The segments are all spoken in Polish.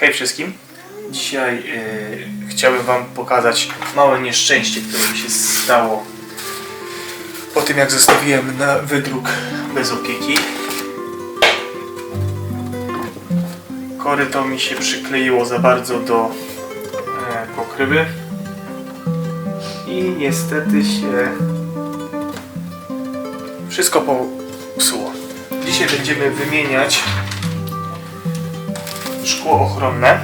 Hej wszystkim. Dzisiaj yy, chciałbym Wam pokazać małe nieszczęście, które mi się stało po tym, jak zostawiłem na wydruk bez opieki. Koryto mi się przykleiło za bardzo do e, pokrywy i niestety się wszystko popsuło. Dzisiaj będziemy wymieniać szkło ochronne.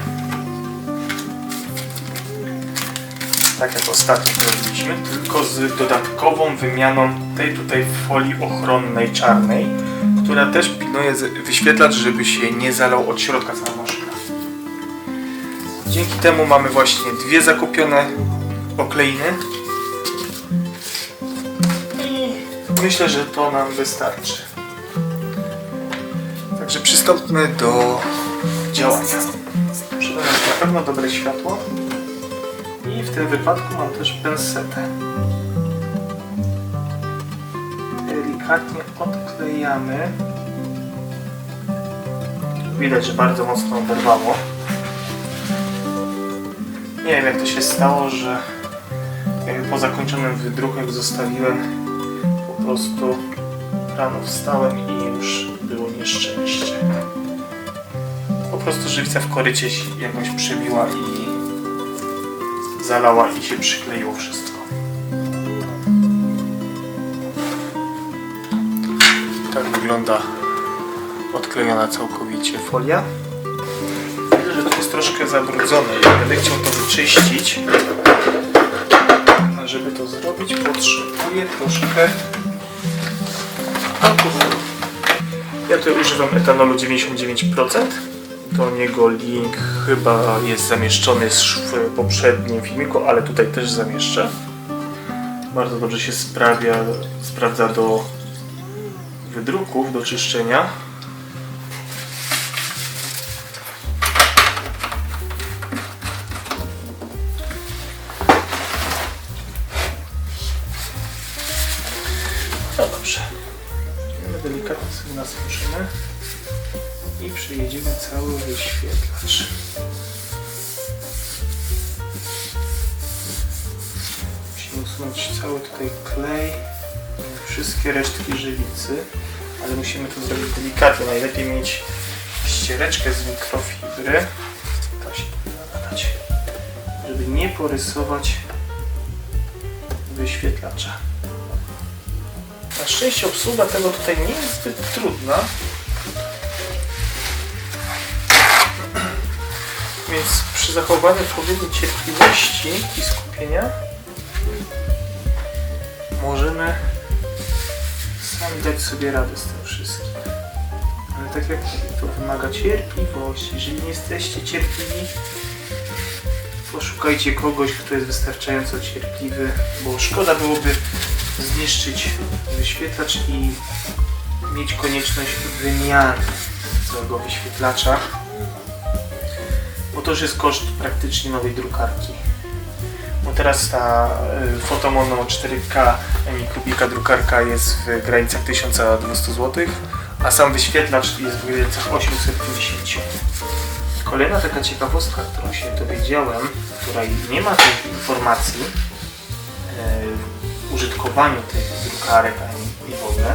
Tak jak ostatnio robiliśmy, tylko z dodatkową wymianą tej tutaj folii ochronnej czarnej, która też pilnuje wyświetlacz, żeby się nie zalał od środka cała maszyna. Dzięki temu mamy właśnie dwie zakupione okleiny i myślę, że to nam wystarczy. Także przystąpmy do działania. Przyda nam się na pewno dobre światło i w tym wypadku mam też pensetę. Delikatnie odklejamy. Widać, że bardzo mocno oberwało. Nie wiem jak to się stało, że po zakończonym wydruku jak zostawiłem po prostu rano wstałem i już prostu żywica w korycie się jakoś przebiła i zalała i się przykleiło wszystko. Tak wygląda odklejona całkowicie folia. Widzę, że to jest troszkę zabrudzone. Ja będę chciał to wyczyścić. A żeby to zrobić potrzebuję troszkę alkoholu. Ja tutaj używam etanolu 99%. Do niego link chyba jest zamieszczony w poprzednim filmiku, ale tutaj też zamieszczę. Bardzo dobrze się sprawia, sprawdza do wydruków, do czyszczenia. No dobrze. Delikatnie sobie nasłużymy i przejedziemy cały wyświetlacz. Musimy usunąć cały tutaj klej, wszystkie resztki żywicy, ale musimy to zrobić delikatnie. Najlepiej mieć ściereczkę z mikrofibry, się żeby nie porysować wyświetlacza. Na szczęście obsługa tego tutaj nie jest zbyt trudna. Więc przy zachowaniu odpowiedniej cierpliwości i skupienia możemy sami dać sobie radę z tym wszystkim. Ale tak jak to wymaga cierpliwości. Jeżeli nie jesteście cierpliwi, poszukajcie kogoś, kto jest wystarczająco cierpliwy, bo szkoda byłoby zniszczyć wyświetlacz i mieć konieczność wymiany całego wyświetlacza, to już jest koszt praktycznie nowej drukarki. Bo teraz ta y, Photomono 4K Mikubika drukarka jest w granicach 1200 zł, a sam wyświetlacz jest w granicach 850. Kolejna taka ciekawostka, którą się dowiedziałem, której nie ma tej informacji w użytkowaniu tych drukarek ani w ogóle,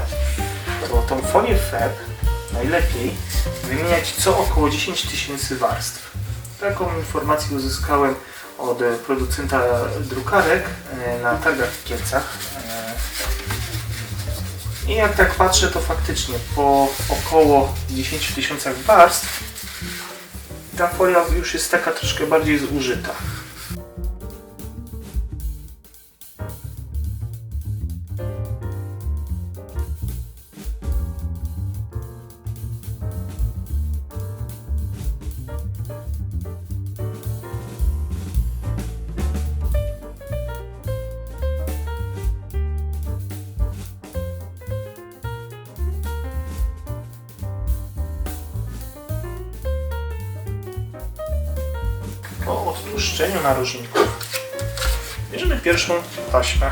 to tą folię FEB najlepiej wymieniać co około 10 tysięcy warstw. Taką informację uzyskałem od e, producenta drukarek e, na targach w Kielcach. E, I jak tak patrzę, to faktycznie po około 10 tysiącach warstw ta folia już jest taka troszkę bardziej zużyta. Po odtłuszczeniu narożników bierzemy pierwszą taśmę.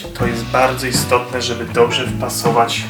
To jest bardzo istotne, żeby dobrze wpasować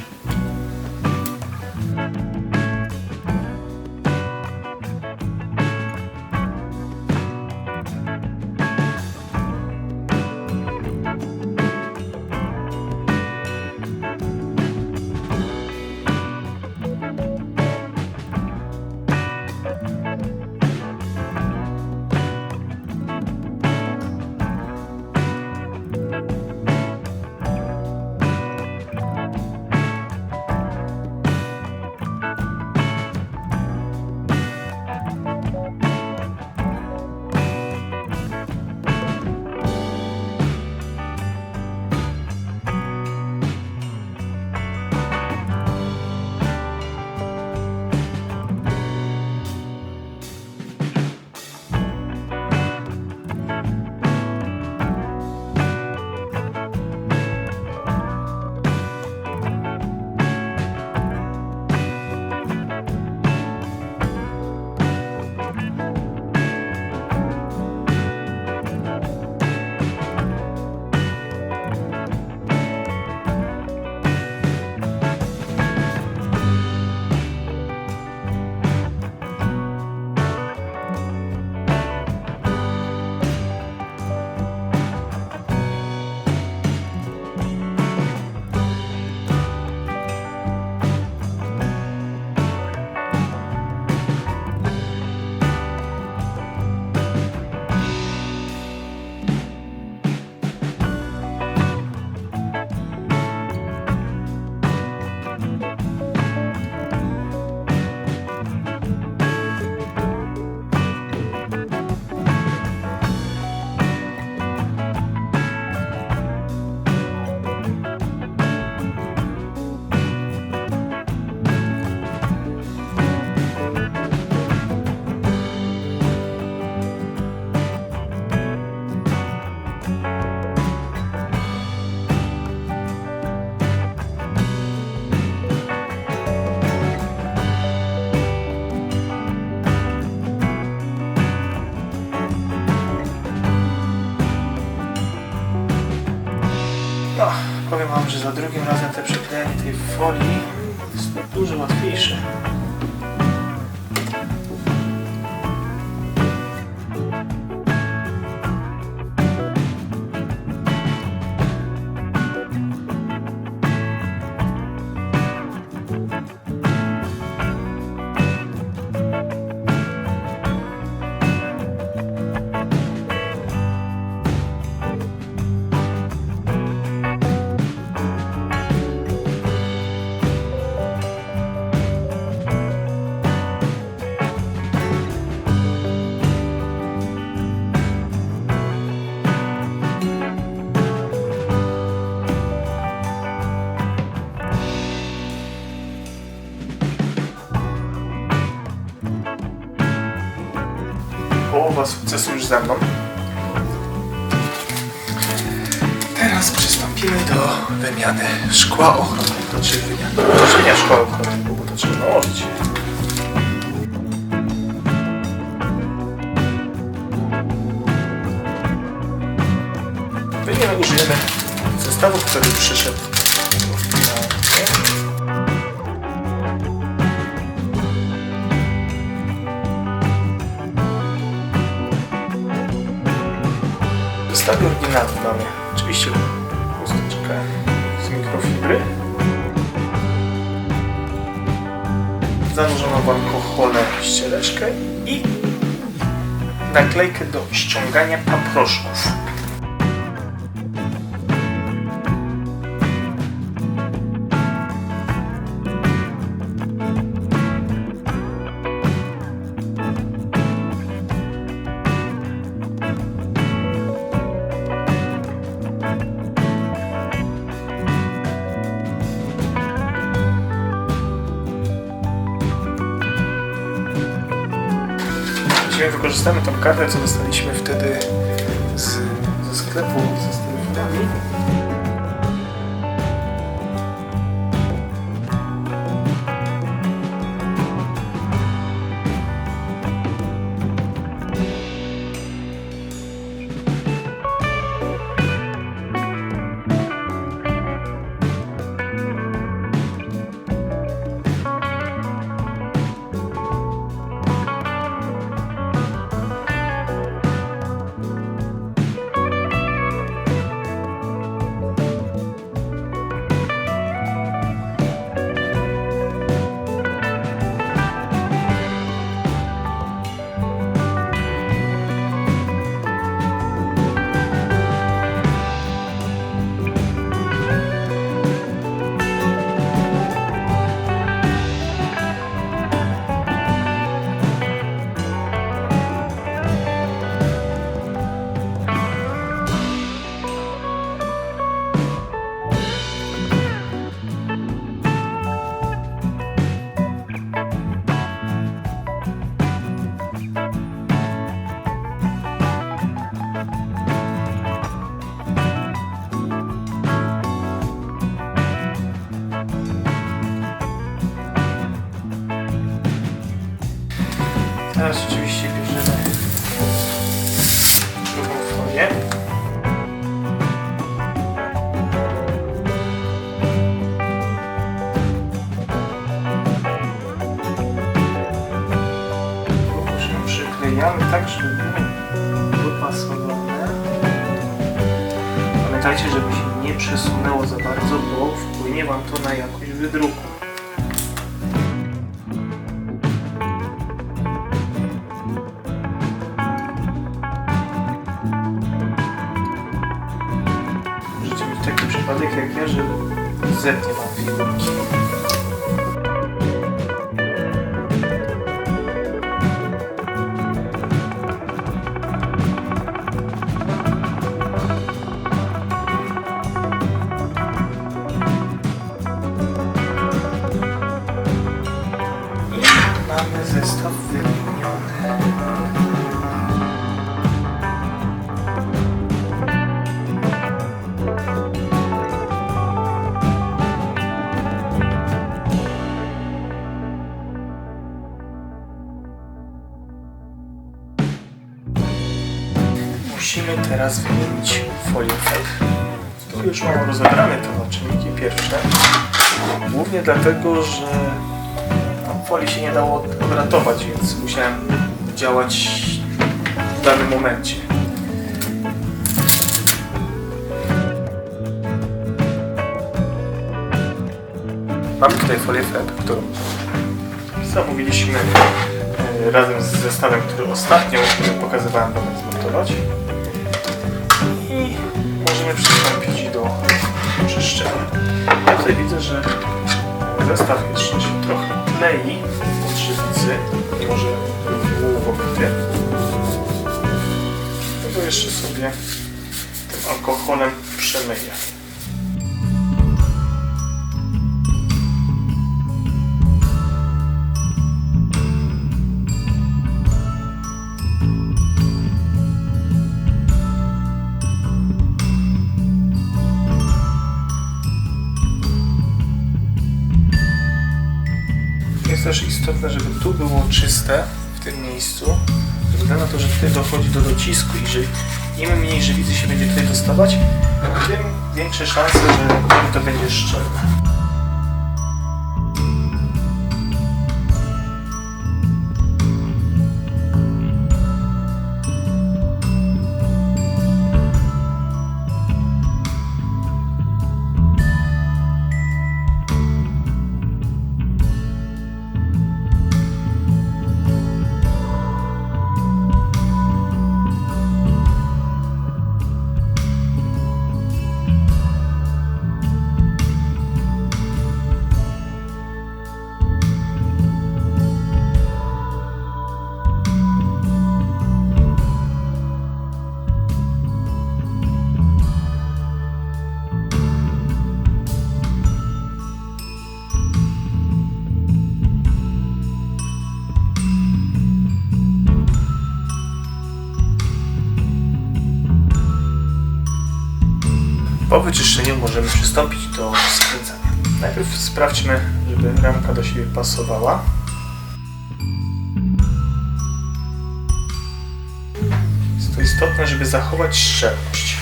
za drugim razem te przyklejanie tej folii jest dużo łatwiejsze. Ze mną. Teraz przystąpimy do wymiany szkła ochronnego, to znaczy wymiany nałożenia szkła ochronnego, bo to trzeba nałożyć. Wymiany użyjemy zestawu, który przyszedł zestawie oryginalnym mamy oczywiście chusteczkę z mikrofibry? Zanurzoną w alkohole ściereczkę i naklejkę do ściągania paproszków. Dzisiaj wykorzystamy tą kartę, ją przyklejamy tak, żeby były dopasowane. Pamiętajcie, żeby się nie przesunęło za bardzo, bo wpłynie Wam to na jakość wydruku. Możecie mieć taki przypadek jak ja, że zetnie Wam figurki. Mamy zestaw wymieniony. Musimy teraz wymienić folię już mam rozebrane te naczynniki pierwsze. Głównie dlatego, że folii się nie dało odratować, więc musiałem działać w danym momencie. Mamy tutaj folię FEP, którą zamówiliśmy e, razem z zestawem, który ostatnio pokazywałem Wam zmontować. I możemy przystąpić do czyszczenia. Ja tutaj widzę, że zestaw jeszcze się trochę klei od żywicy, mimo że był pobity. Tego jeszcze sobie tym alkoholem przemyję. Też istotne, żeby tu było czyste w tym miejscu, ze względu na to, że tutaj dochodzi do docisku i że im mniej żywicy się będzie tutaj dostawać, tym większe szanse, że to będzie szczelne. Wyczyszczeniu możemy przystąpić do skręcania. Najpierw sprawdźmy, żeby ramka do siebie pasowała. Jest to istotne, żeby zachować szczelność.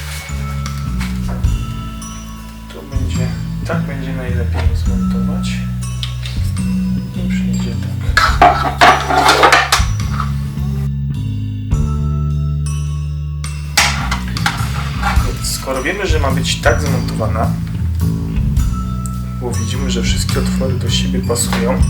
Tu będzie, tak będzie najlepiej zmontować. I przyjdzie tak. Skoro wiemy, że ma być tak zamontowana, bo widzimy, że wszystkie otwory do siebie pasują,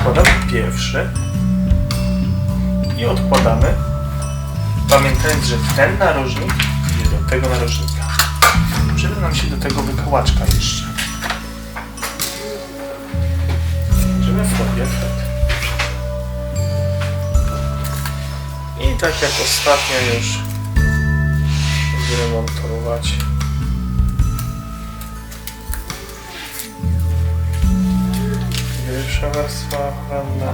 Wkładamy pierwszy i odkładamy, pamiętając, że ten narożnik idzie do tego narożnika. Przyda nam się do tego wykałaczka jeszcze. Tak jak ostatnio już będziemy montować. Pierwsza warstwa ochronna,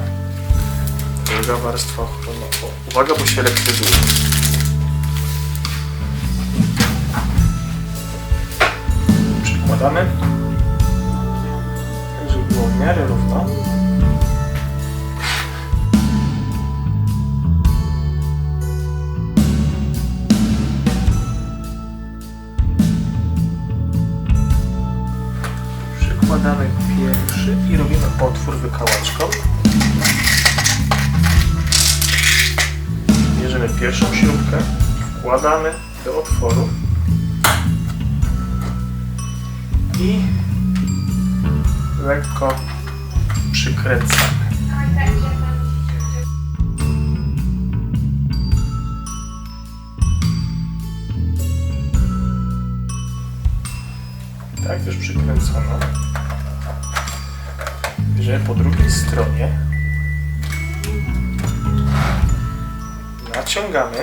druga warstwa ochronna. O, Uwaga, bo się elektryzuje. przekładamy, tak żeby było w miarę równo. Przykładamy pierwszy i robimy otwór wykałaczką. Bierzemy pierwszą śrubkę, wkładamy do otworu i lekko przykręcamy. Tak, już przykręcono. Bierzemy po drugiej stronie. Naciągamy.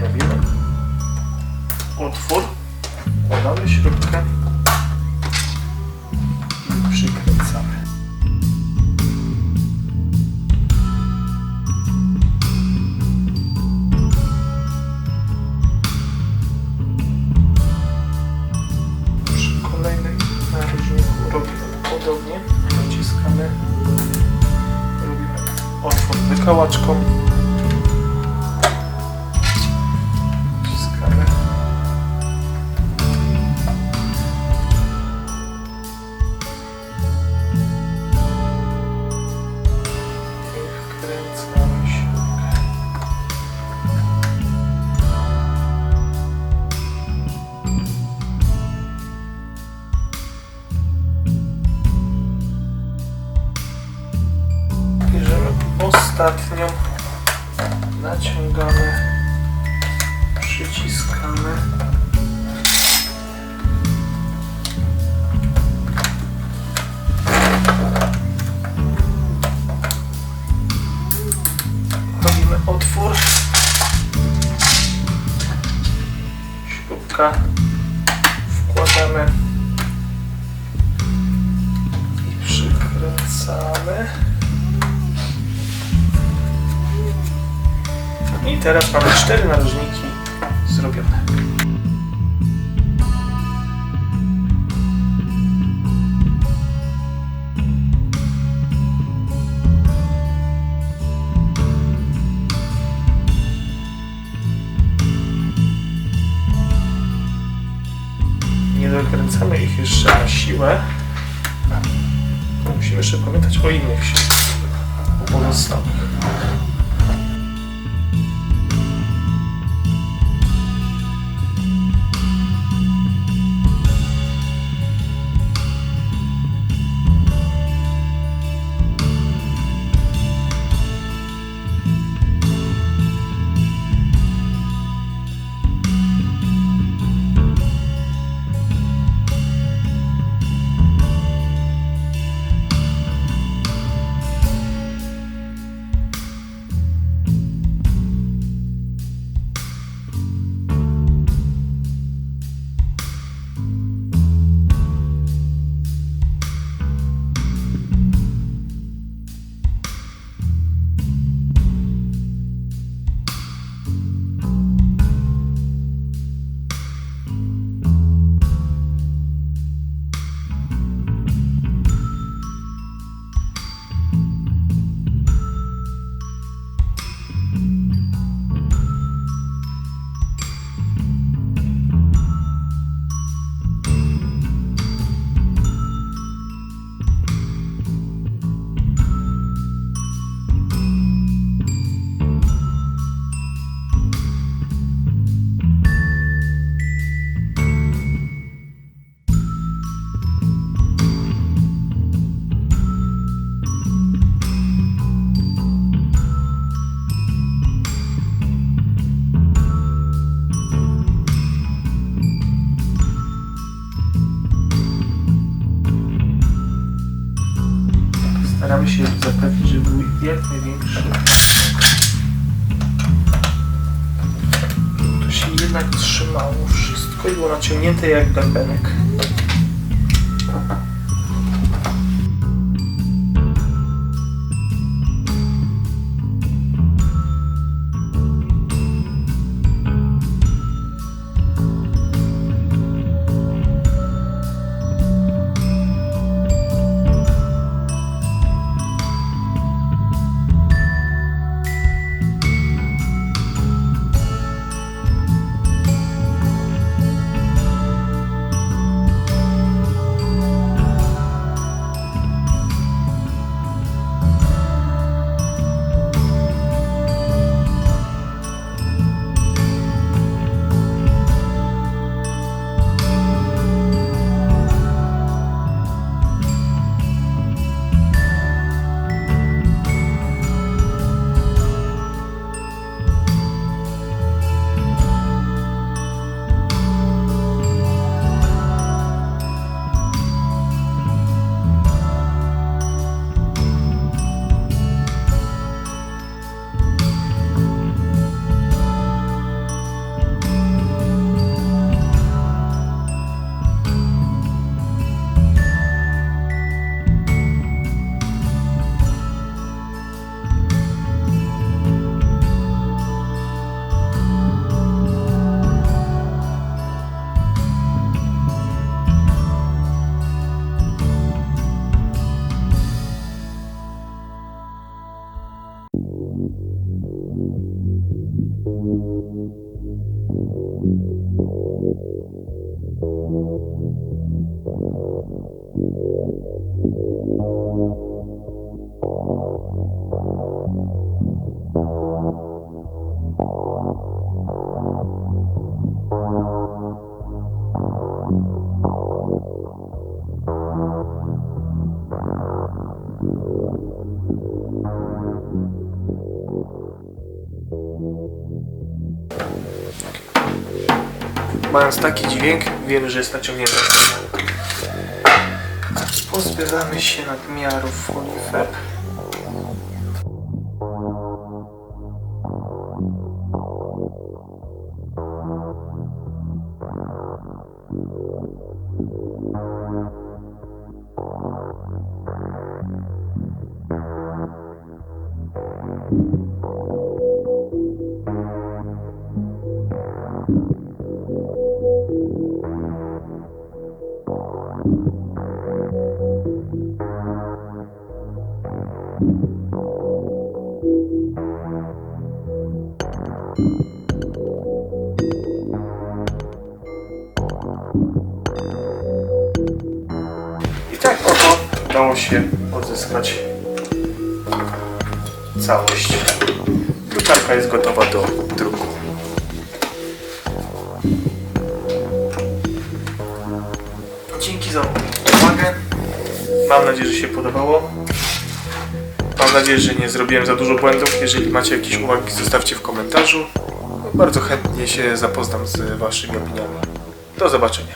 Robimy otwór. Wkładamy śrubkę Naciskamy. Robimy otwór wykałaczką. Wkładamy. I przykręcamy. I teraz mamy cztery narożniki zrobione. Jak największy. To się jednak trzymało wszystko i było naciągnięte jak bębenek. Mając taki dźwięk, wiemy, że jest naciągnięte. Pozbywamy się nadmiarów folii I tak oto udało się odzyskać całość. Drukarka jest gotowa do druku. Dzięki za uwagę. Mam nadzieję, że się podobało. Mam nadzieję, że nie zrobiłem za dużo błędów. Jeżeli macie jakieś uwagi, zostawcie w komentarzu. Bardzo chętnie się zapoznam z Waszymi opiniami. Do zobaczenia.